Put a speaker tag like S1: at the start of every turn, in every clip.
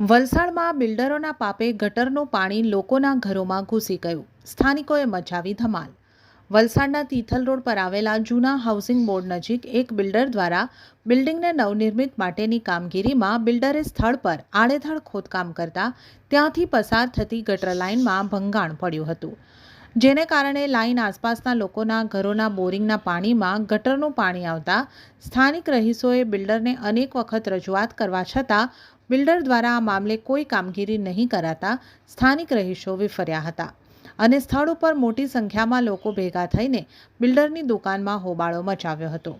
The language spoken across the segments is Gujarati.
S1: વલસાડમાં બિલ્ડરોના પાપે ગટરનું પાણી લોકોના ઘરોમાં ઘૂસી ગયું. સ્થાનિકોએ મચાવી ધમાલ. વલસાડના તિથલ રોડ પર આવેલા જૂના હાઉસિંગ બોર્ડ નજીક એક બિલ્ડર દ્વારા બિલ્ડિંગને નવનિર્મિત માટેની કામગીરીમાં બિલ્ડરે સ્થળ પર આડેધડ ખોદકામ કરતા ત્યાંથી પસાર થતી ગટર લાઇનમાં ભંગાણ પડ્યું હતું. જેને કારણે લાઇન આસપાસના લોકોના ઘરોના બોરિંગના પાણીમાં ગટરનું પાણી આવતા સ્થાનિક રહીશોએ બિલ્ડરને અનેક વખત રજૂઆત કરવા છતાં બિલ્ડર દ્વારા આ મામલે કોઈ કામગીરી નહીં કરાતા સ્થાનિક રહીશો વિફર્યા હતા અને સ્થળ ઉપર મોટી સંખ્યામાં લોકો ભેગા થઈને બિલ્ડરની દુકાનમાં હોબાળો મચાવ્યો હતો.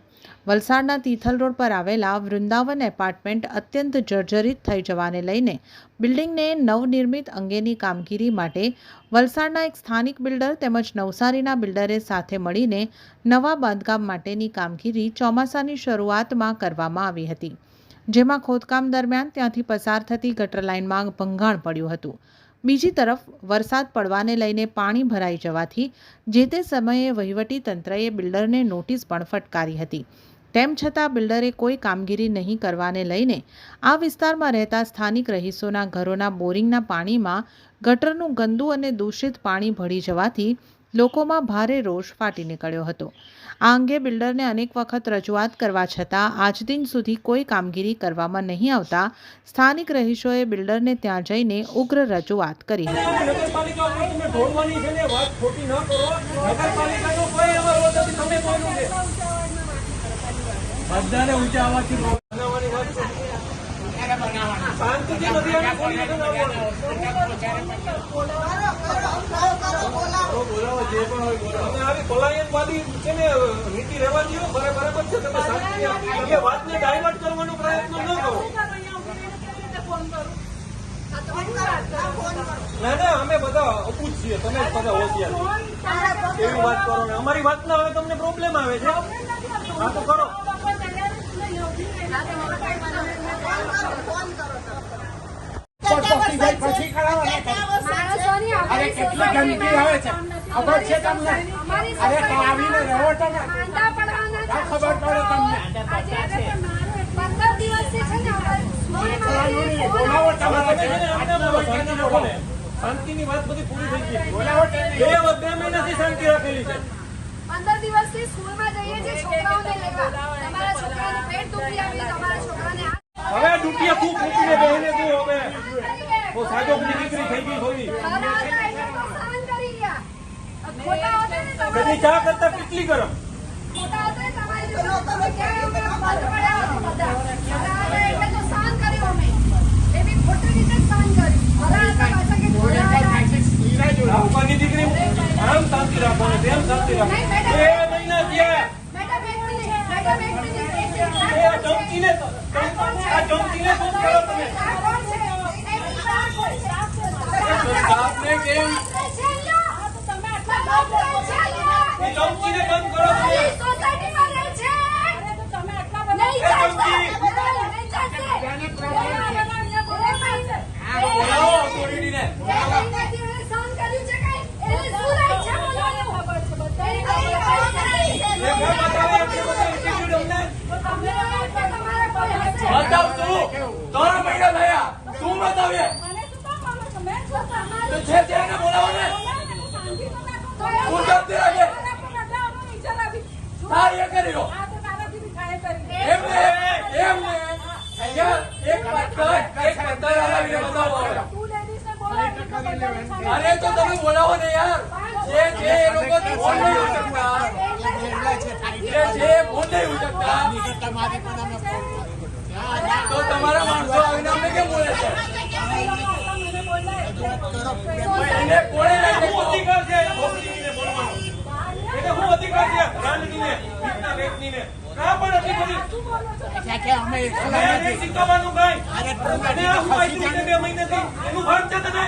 S1: વલસાડના તિથલ રોડ પર આવેલા વૃંદાવન એપાર્ટમેન્ટ અત્યંત જર્જરિત થઈ જવાને લઈને બિલ્ડિંગને નવનિર્મિત અંગેની કામગીરી માટે વલસાડના એક સ્થાનિક બિલ્ડર તેમજ નવસારીના બિલ્ડરે સાથે મળીને નવા બાંધકામ માટેની કામગીરી ચોમાસાની શરૂઆતમાં કરવામાં આવી હતી. જેમાં ખોદકામ દરમિયાન ત્યાંથી પસાર થતી ગટર લાઇનમાં ભંગાણ પડ્યું હતું. બીજી તરફ, વરસાદ પડવાને લઈને પાણી ભરાઈ જવાથી જે તે સમયે વહીવટી તંત્રએ બિલ્ડરને નોટિસ પણ ફટકારી હતી. તેમ છતાં બિલ્ડરે કોઈ કામગીરી નહીં કરવાને લઈને આ વિસ્તારમાં રહેતા સ્થાનિક રહીશોના ઘરોના બોરિંગના પાણીમાં ગટરનું ગંદુ અને દૂષિત પાણી ભળી જવાથી લોકોમાં ભારે રોષ ફાટી નીકળ્યો હતો. આ અંગે બિલ્ડરને અનેક વખત રજૂઆત કરવા છતાં આજ દિન સુધી કોઈ કામગીરી કરવામાં નહીં આવતા સ્થાનિક રહીશોએ બિલ્ડરને ત્યાં જઈને ઉગ્ર રજૂઆત કરી હતી.
S2: નીતિ રહેવા દો બરાબર છે તમે શાંતિથી એ વાતને ડાયવર્ટ કરવાનો પ્રયત્ન ન કરો ના ના અમે બધા અપૂજ છીએ. તમે બધા હોશિયાર એવી વાત કરો. ને અમારી વાતના હવે તમને પ્રોબ્લેમ આવે છે હા તો કરો
S3: માણસોની
S4: અરે કેટલી ગંદકી આવે છે. ખબર છે તમને? અરે તો આવીને રહો તો ને
S3: માંદા પડવાના છે.
S4: આ ખબર પડે તમને. બોલાવો તમારા
S2: તમે. શાંતિની વાત બધી પૂરી થઈ ગઈ.
S4: બોલાવો
S2: બે બે મહિનાથી શાંતિ રાખેલી છે.
S3: પંદર દિવસથી સ્કૂલમાં જઈએ છીએ છોકરાઓને લેવા. તમારા છોકરાનું પેટ દુખી આવ્યું તમારા છોકરાને
S2: હવે ડૂટિયા ખૂબ ફૂટીને બેહીને તું હવે બહુ સાજોકની દીકરી થઈ ગઈ થોડી
S3: ખરા હતા એટલે તો સહન કરી ગયા ખોટા હતા ને તમારે
S2: કદી ચા કરતા કેટલી ગરમ
S3: ખોટા હતા ને તમારી જોડે તમે ક્યાં બંધ પડ્યા હતા બધા ખરા હતા એટલે તો સહન કર્યું અમે એ બી ખોટી રીતે જ સહન કર્યું ખરા હતા પાછા ચા કરતા કેટલી
S2: ગરમ? દીકરી આમ શાંતિ રાખો ને તેમ શાંતિ રાખો બે મહિના થયા
S3: મેડમ એક મિનિટ મેડમ એક મિનિટ એક મિનિટ
S2: એ આ ચમચીને આ ચમચીને શું કરો તમે
S3: આ કોણ છે એ આ કોણ છે
S2: આપને કેમ
S3: તમે આટલા બાપ છે
S2: એ ચમચીને બંધ કરો તમે
S3: અમારી સોસાયટીમાં રહે છે તમે આટલા બધા નહીં ચાલશે નહીં ચાલશે
S2: બોલાવો authority-ને. એ કોઈ બતાવે એટલે બધા attitude અમને? બતાવ તું. ત્રણ મહિના થયા. તું બતાવે. તો છે તેને બોલાવો ને તું જતી રાખે હા એ કરી લો એમને એમને અહીંયા એક પત્તર એક પત્તર હલાવીને બતાવો હવે. અરે તો તમે બોલાવો ને યાર જે જે એ લોકો ફોન નહીં ઉચકતા જે જે ફોન નહીં ઉચકતા તો તમારા માણસો આવીને અમને કેમ બોલે છે એને કોણે? અધિકાર છે ઓફિસને શું અધિકાર છે પણ એટલી બધી
S4: કે અમે
S2: મેં
S4: નથી.
S2: નહીં
S4: અરે
S2: બે મહિનાથી? એનું ભાન છે તને?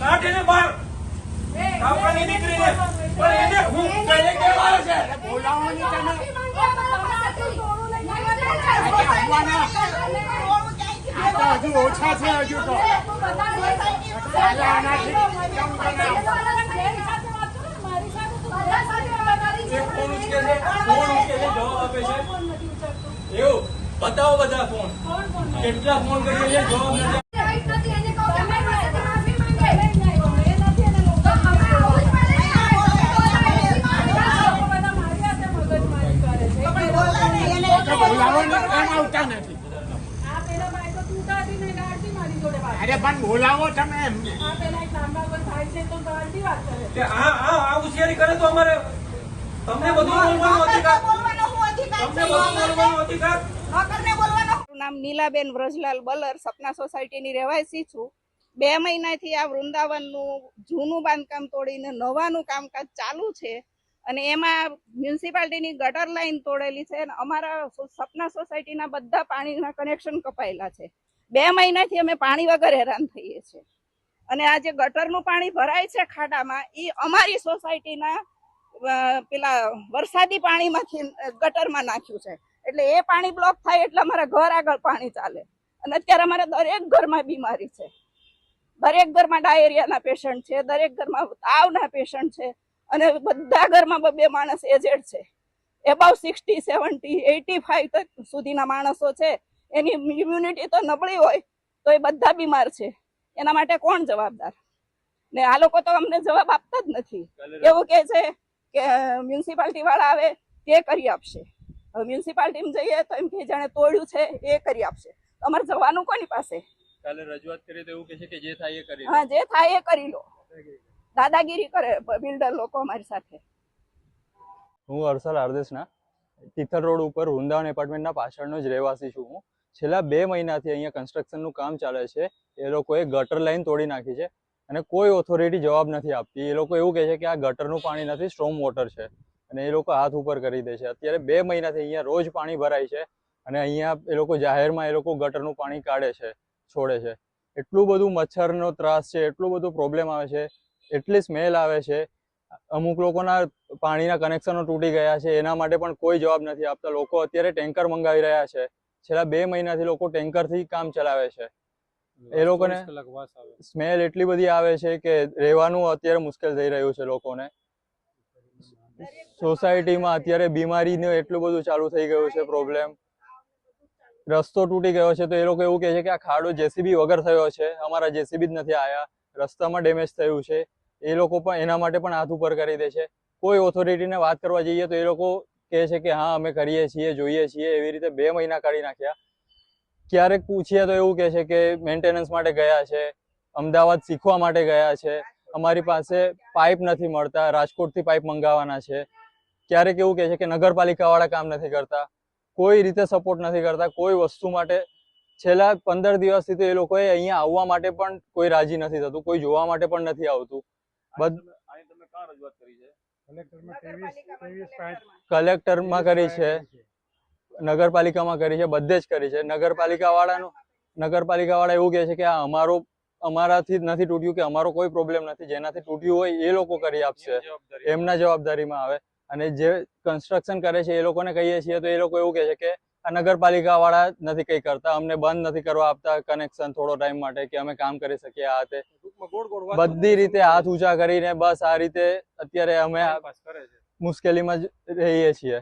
S2: કાઢ એને બહાર. કાપવાની દીકરીને. પણ એને હું કહે કેમ આવે છે?
S4: બોલાવવાની હજુ ઓછા છે હજુ તો.
S2: એવું બતાવો બધા ફોન કેટલા ફોન કરીએ જવાબ નથી
S4: આવતા નથી. અરે પણ બોલાવો તમે એમને
S2: કે. આ આ આ હોશિયારી કરે તો અમારે તમને બધું બોલવાનો અધિકાર તમને બધું બોલવાનો અધિકાર
S5: નામ નીલાબેન વ્રજલાલ બલર સપના સોસાયટીની રહેવાસી છું. બે મહિનાથી આ વૃંદાવનનું જૂનું બાંધકામ તોડીને નવાનું કામકાજ ચાલુ છે. અને એમાં મ્યુનિસિપાલિટીની ગટર લાઇન તોડેલી છે અને અમારા સપના સોસાયટીના બધા પાણીના કનેક્શન કપાયેલા છે. બે મહિનાથી અમે પાણી વગર હેરાન થઈએ છીએ. અને આ જે ગટરનું પાણી ભરાય છે ખાડામાં એ અમારી સોસાયટીના પેલા વરસાદી પાણીમાંથી ગટરમાં નાખ્યું છે. એટલે એ પાણી બ્લોક થાય એટલે અમારા ઘર આગળ પાણી ચાલે. અને અત્યારે અમારે દરેક ઘરમાં બીમારી છે. દરેક ઘરમાં ડાયેરિયાના પેશન્ટ છે, દરેક ઘરમાં તાવના પેશન્ટ છે. અને બધા ઘરમાં બે માણસ એજેડ છે. Above sixty seventy eighty five સુધીના માણસો છે. એની ઇમ્યુનિટી તો નબળી હોય તો એ બધા બીમાર છે. એના માટે કોણ જવાબદાર? ને આ લોકો તો અમને જવાબ આપતા જ નથી. એવું કે છે કે મ્યુનિસિપાલિટી વાળા આવે તે કરી આપશે. હવે મ્યુનિસિપાલિટીમાં જઈએ તો એમ કે જાણે તોડ્યું છે એ કરી આપશે. અમારે જવાનું કોની પાસે?
S6: કાલે રજૂઆત કરી તો એવું કે છે કે જે થાય એ કરી
S5: હા જે થાય એ કરી લો. દાદાગીરી કરે બિલ્ડર લોકો અમારી સાથે.
S6: હું અરસલ આરદેશના. તિથલ રોડ ઉપર વૃંદાવન એપાર્ટમેન્ટના પાછળનો જ રહેવાસી છું હું. છેલ્લા બે મહિનાથી અહીંયા કન્સ્ટ્રક્શનનું કામ ચાલે છે. એ લોકોએ ગટર લાઈન તોડી નાખી છે અને કોઈ ઓથોરિટી જવાબ નથી આપતી. એ લોકો એવું કહે છે કે આ ગટરનું પાણી નથી સ્ટ્રોમ વોટર છે. અને એ લોકો હાથ ઉપર કરી દે છે. અત્યારે બે મહિનાથી અહીંયા રોજ પાણી ભરાય છે અને અહીંયા એ લોકો જાહેરમાં એ લોકો ગટરનું પાણી કાઢે છે, છોડે છે. એટલું બધું મચ્છરનો ત્રાસ છે, એટલું બધું પ્રોબ્લેમ આવે છે. એટલી સ્મેલ આવે છે. અમુક લોકોના પાણીના કનેક્શનો તૂટી ગયા છે એના માટે પણ કોઈ જવાબ નથી આપતા. લોકો અત્યારે ટેન્કર મંગાવી રહ્યા છે. છેલ્લા બે મહિનાથી લોકો ટેન્કરથી કામ ચલાવે છે. એ લોકોને સ્મેલ એટલી બધી આવે છે કે રહેવાનું અત્યારે મુશ્કેલ થઈ રહ્યું છે લોકોને. સોસાયટીમાં અત્યારે બીમારીનું એટલું બધું ચાલુ થઈ ગયું છે પ્રોબ્લેમ. રસ્તો તૂટી ગયો છે તો એ લોકો એવું કહે છે કે આ ખાડો જેસીબી વગર થયો છે. અમારા જેસીબી જ નથી આવ્યા રસ્તામાં ડેમેજ થયું છે. એ લોકો પણ એના માટે પણ હાથ ઉપર કરી દે છે. કોઈ ઓથોરિટીને વાત કરવા જઈએ તો એ લોકો કહે છે કે, હા, અમે કરીએ છીએ, જોઈએ છીએ. એવી રીતે બે મહિના કાઢી નાખ્યા. ક્યારેક પૂછીએ તો એવું કહે છે કે મેન્ટેનન્સ માટે ગયા છે, અમદાવાદ શીખવા માટે ગયા છે, અમારી પાસે પાઇપ નથી મળતા, રાજકોટથી પાઇપ મંગાવવાના છે. ક્યારેક એવું કહે છે કે, નગરપાલિકાવાળા કામ નથી કરતા, કોઈ રીતે સપોર્ટ નથી કરતા, કોઈ વસ્તુ માટે. છેલ્લા પંદર દિવસથી તો એ લોકોએ અહીંયા આવવા માટે પણ કોઈ રાજી નથી થતું, કોઈ જોવા માટે પણ નથી આવતું. બધ
S2: તમે કરી છે.
S6: કલેક્ટરમાં કરી છે. નગરપાલિકામાં કરી છે બધે જ કરી છે. નગરપાલિકા વાળાનું નગરપાલિકા વાળા એવું કહે છે કે આ અમારો અમારાથી જ નથી તૂટ્યું કે અમારો કોઈ પ્રોબ્લેમ નથી. જેનાથી તૂટ્યું હોય એ લોકો કરી આપશે. એમના જવાબદારીમાં આવે. અને જે કન્સ્ટ્રક્શન કરે છે એ લોકોને કહીએ છીએ તો એ લોકો એવું કહે છે કે આ નગરપાલિકા વાળા નથી કંઈ કરતા. અમને બંધ નથી કરવા આપતા કનેક્શન થોડો ટાઈમ માટે કે અમે કામ કરી શકીએ આ તે. બધી રીતે હાથ ઊંચા કરીને બસ આ રીતે અત્યારે અમે મુશ્કેલીમાં જ રહીએ છીએ.